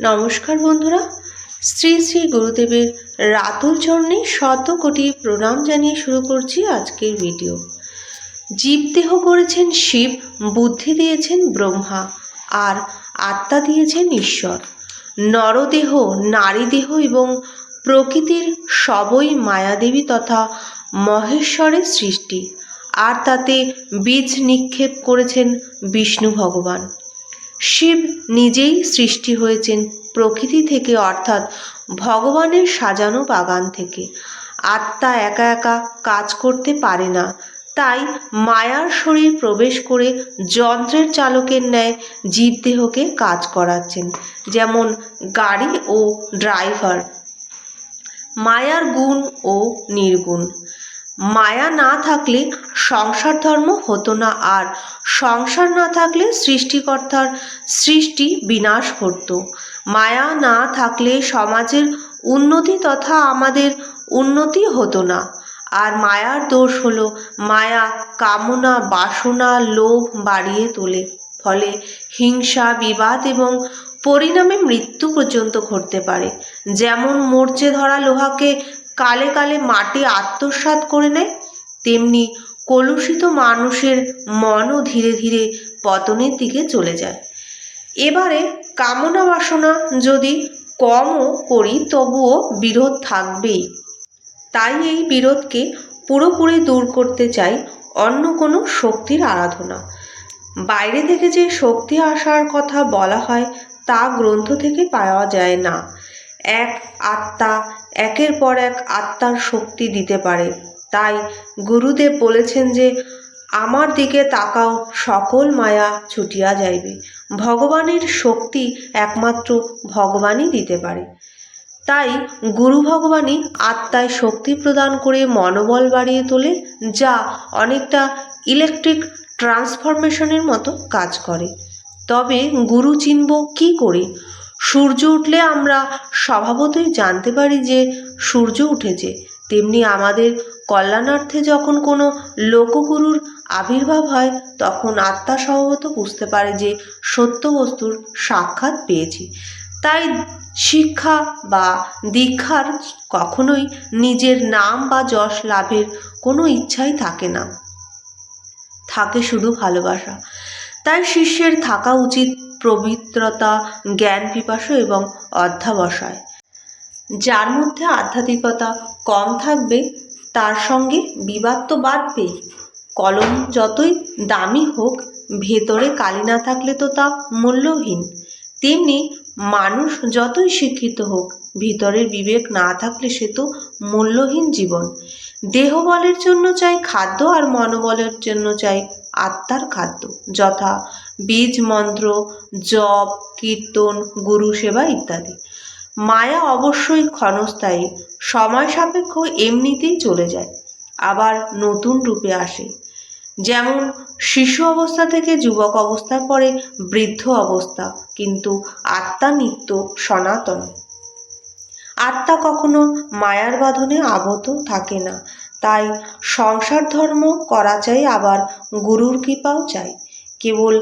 নমস্কার বন্ধুরা। শ্রী শ্রী গুরুদেবের রাতুল চরণে শত কোটি প্রণাম জানিয়ে শুরু করছি আজকের ভিডিও। জীবদেহ করেছেন শিব, বুদ্ধি দিয়েছেন ব্রহ্মা, আর আত্মা দিয়েছেন ঈশ্বর। নরদেহ, নারীদেহ এবং প্রকৃতির সবই মায়াদেবী তথা মহেশ্বরের সৃষ্টি। আর তাতে বীজ নিক্ষেপ করেছেন বিষ্ণু ভগবান। শিব নিজেই সৃষ্টি হয়েছেন প্রকৃতি থেকে, অর্থাৎ ভগবানের সাজানো বাগান থেকে। আত্মা একা একা কাজ করতে পারে না। তাই মায়ার শরীর প্রবেশ করে যন্ত্রের চালকের ন্যায় জীবদেহকে কাজ করাচ্ছেন, যেমন গাড়ি ও ড্রাইভার। মায়ার গুণ ও নির্গুণ। মায়া না থাকলে সংসার ধর্ম হতো না আর সংসার না থাকলে সৃষ্টিকর্তার সৃষ্টি বিনাশ ঘটত। মায়া না থাকলে সমাজের উন্নতি তথা আমাদের উন্নতি হতো না। আর মায়ার দোষ হলো মায়া কামনা, বাসনা, লোভ বাড়িয়ে তোলে। ফলে হিংসা, বিবাদ এবং পরিণামে মৃত্যু পর্যন্ত ঘটতে পারে। যেমন মরচে ধরা লোহাকে কালে কালে মাটি আত্মসাৎ করে নেয়, তেমনি কলুষিত মানুষের মনও ধীরে ধীরে পতনের দিকে চলে যায়। এবারে কামনা বাসনা যদি কমও করি, তবুও বিরোধ থাকবেই। তাই এই বিরোধকে পুরোপুরি দূর করতে চাই অন্য কোনো শক্তির আরাধনা। বাইরে থেকে যে শক্তি আসার কথা বলা হয়, তা গ্রন্থ থেকে পাওয়া যায় না। এক আত্মা একের পর এক আত্মার শক্তি দিতে পারে। তাই গুরুদেব বলেছেন যে, আমার দিকে তাকাও, সকল মায়া ছুটিয়া যাইবে। ভগবানের শক্তি একমাত্র ভগবানই দিতে পারে। তাই গুরু ভগবানই আত্মায় শক্তি প্রদান করে মনোবল বাড়িয়ে তোলে, যা অনেকটা ইলেকট্রিক ট্রান্সফরমেশনের মতো কাজ করে। তবে গুরু চিনব কী করে? সূর্য উঠলে আমরা স্বভাবতই জানতে পারি যে সূর্য উঠেছে, তেমনি আমাদের কল্যাণার্থে যখন কোনো লোকগুরুর আবির্ভাব হয়, তখন আত্মা স্বভাবত বুঝতে পারে যে সত্য বস্তুর সাক্ষাৎ পেয়েছি। তাই শিক্ষা বা দীক্ষার কখনোই নিজের নাম বা যশ লাভের কোনো ইচ্ছাই থাকে না। থাকে শুধু ভালোবাসা। তাই শিষ্যের থাকা উচিত পবিত্রতা, জ্ঞান পিপাসু এবং অধ্যাবসায়। যার মধ্যে আধ্যাত্মিকতা কম থাকবে, তার সঙ্গে বিবাদ তো বাড়বেই কলম যতই দামি হোক, ভেতরে কালি না থাকলে তো তা মূল্যহীন। তেমনি মানুষ যতই শিক্ষিত হোক, ভিতরের বিবেক না থাকলে সে তো মূল্যহীন জীবন। দেহবলের জন্য চাই খাদ্য আর মনোবলের জন্য চাই আত্মার খাদ্য, যথা বীজ, মন্ত্র, জপ, কীর্তন, গুরু সেবা ইত্যাদি। মায়া অবশ্যই ক্ষণস্থায়ী, সময় সাপেক্ষ এমনিতেই চলে যায়, আবার নতুন রূপে আসে। যেমন, শিশু অবস্থা থেকে যুবক অবস্থার পরে বৃদ্ধ অবস্থা, কিন্তু আত্মা নিত্য সনাতন। আত্মা কখনো মায়ার বাঁধনে আবদ্ধ থাকে না তাই সংসার ধর্ম করা চাই, আবার গুরুর কৃপাও চাই। কেবল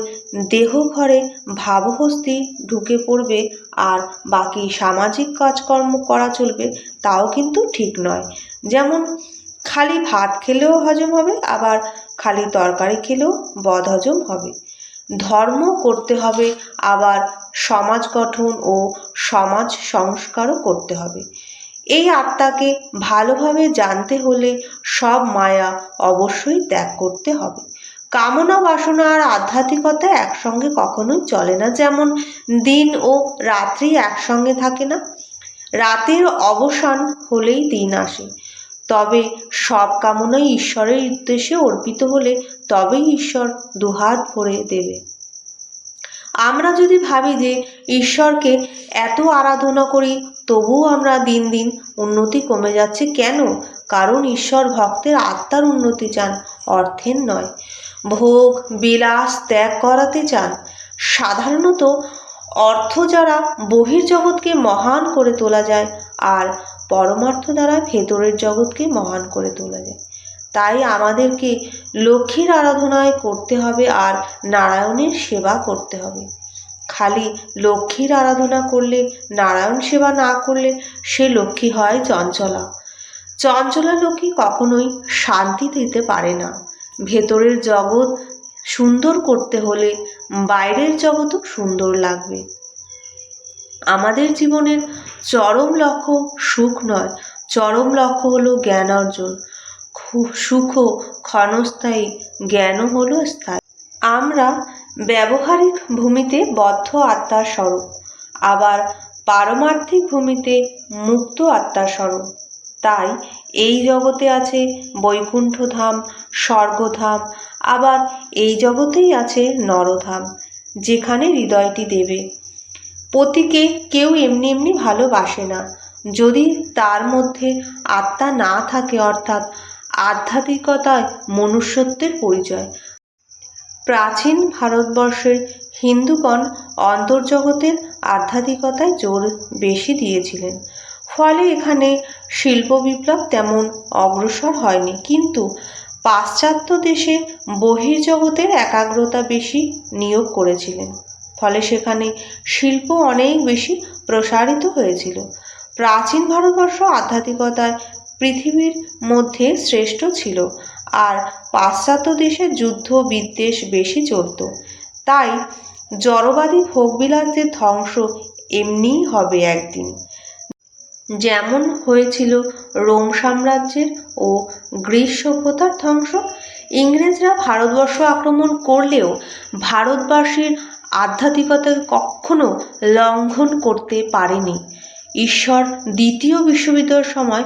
দেহ ঘরে ভাবহস্তি ঢুকে পড়বে, আর বাকি সামাজিক কাজকর্ম করা চলবে, তাও কিন্তু ঠিক নয়। যেমন খালি ভাত খেলেও হজম হবে, আবার খালি তরকারি খেলেও বদহজম হবে। ধর্ম করতে হবে, আবার সমাজ গঠন ও সমাজ সংস্কারও করতে হবে। এই আত্মাকে ভালোভাবে জানতে হলে সব মায়া অবশ্যই ত্যাগ করতে হবে। কামনা, বাসনা আর আধ্যাত্মিকতা একসঙ্গে কখনোই চলে না, যেমন দিন ও রাত্রি একসঙ্গে থাকে না। রাতের অবসান হলেই দিন আসে। তবে সব কামনাই ঈশ্বরের উদ্দেশ্যে অর্পিত হলে তবেই ঈশ্বর দুহাত ভরে দেবে। আমরা যদি ভাবি যে ঈশ্বরকে এত আরাধনা করি, তবুও আমরা দিন দিন উন্নতি কমে যাচ্ছে কেন? কারণ ঈশ্বর ভক্তের আত্মার উন্নতি চান, অর্থের নয়। ভোগ, বিলাস ত্যাগ করাতে চান। সাধারণত অর্থ যারা বহির্জগৎকে মহান করে তোলা যায়, আর পরমার্থ দ্বারা ভেতরের জগৎকে মহান করে তোলা যায়। তাই আমাদেরকে লক্ষ্মীর আরাধনায় করতে হবে আর নারায়ণের সেবা করতে হবে। খালি লক্ষ্মীর আরাধনা করলে, নারায়ণ সেবা না করলে সে লক্ষ্মী হয় চঞ্চলা। চঞ্চলা লক্ষ্মী কখনোই শান্তি দিতে পারে না। ভেতরের জগৎ সুন্দর করতে হলে বাইরের জগৎও সুন্দর লাগবে। আমাদের জীবনের চরম লক্ষ্য সুখ নয়, চরম লক্ষ্য হলো জ্ঞান অর্জন। সুখও ক্ষণস্থায়ী জ্ঞানও হল স্থায়ী। আমরা ব্যবহারিক ভূমিতে বদ্ধ আত্মার স্বরূপ, আবার পারমার্থিক ভূমিতে মুক্ত আত্মার স্বরূপ। তাই এই জগতে আছে বৈকুণ্ঠ ধাম স্বর্গধাম, আবার এই জগতেই আছে নরধাম, যেখানে হৃদয়টি দেবে। পতিকে কেউ এমনি এমনি ভালোবাসে না, যদি তার মধ্যে আত্মা না থাকে অর্থাৎ আধ্যাত্মিকতায় মনুষ্যত্বের পরিচয়। প্রাচীন ভারতবর্ষের হিন্দুগণ অন্তর্জগতের আধ্যাত্মিকতায় জোর বেশি দিয়েছিলেন। ফলে এখানে শিল্প বিপ্লব তেমন অগ্রসর হয়নি। কিন্তু পাশ্চাত্য দেশে বহির্জগতের একাগ্রতা বেশি নিয়োগ করেছিলেন। ফলে সেখানে শিল্প অনেক বেশি প্রসারিত হয়েছিল। প্রাচীন ভারতবর্ষ আধ্যাত্মিকতায় পৃথিবীর মধ্যে শ্রেষ্ঠ ছিল আর পাশ্চাত্য দেশে যুদ্ধ বিদ্বেষ বেশি চলত। তাই জড়বাদী ভোগবিলাসের ধ্বংস এমনিই হবে একদিন। যেমন হয়েছিল রোম সাম্রাজ্যের ও গ্রিস সভ্যতার ধ্বংস, ইংরেজরা ভারতবর্ষ আক্রমণ করলেও ভারতবাসীর আধ্যাত্মিকতাকে কখনো লঙ্ঘন করতে পারেনি। ঈশ্বর দ্বিতীয় বিশ্বযুদ্ধের সময়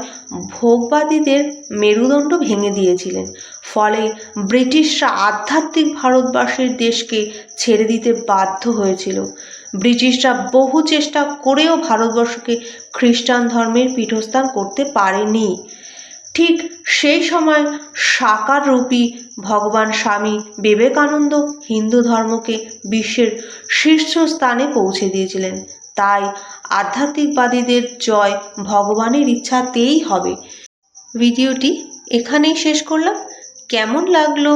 ভোগবাদীদের মেরুদণ্ড ভেঙে দিয়েছিলেন। ফলে ব্রিটিশরা আধ্যাত্মিক ভারতবাসীর দেশকে ছেড়ে দিতে বাধ্য হয়েছিল। ব্রিটিশরা বহু চেষ্টা করেও ভারতবর্ষকে খ্রিস্টান ধর্মের পীঠস্থান করতে পারেনি। ঠিক সেই সময় সাকার রূপী ভগবান স্বামী বিবেকানন্দ হিন্দু ধর্মকে বিশ্বের শীর্ষস্থানে পৌঁছে দিয়েছিলেন। তাই আধ্যাত্মিকবাদীদের জয় ভগবানের ইচ্ছাতেই হবে। ভিডিওটি এখানেই শেষ করলাম। কেমন লাগল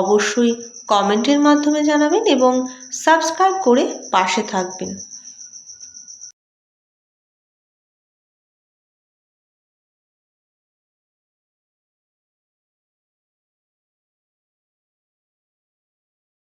অবশ্যই কমেন্টের মাধ্যমে জানাবেন এবং সাবস্ক্রাইব করে পাশে থাকবেন।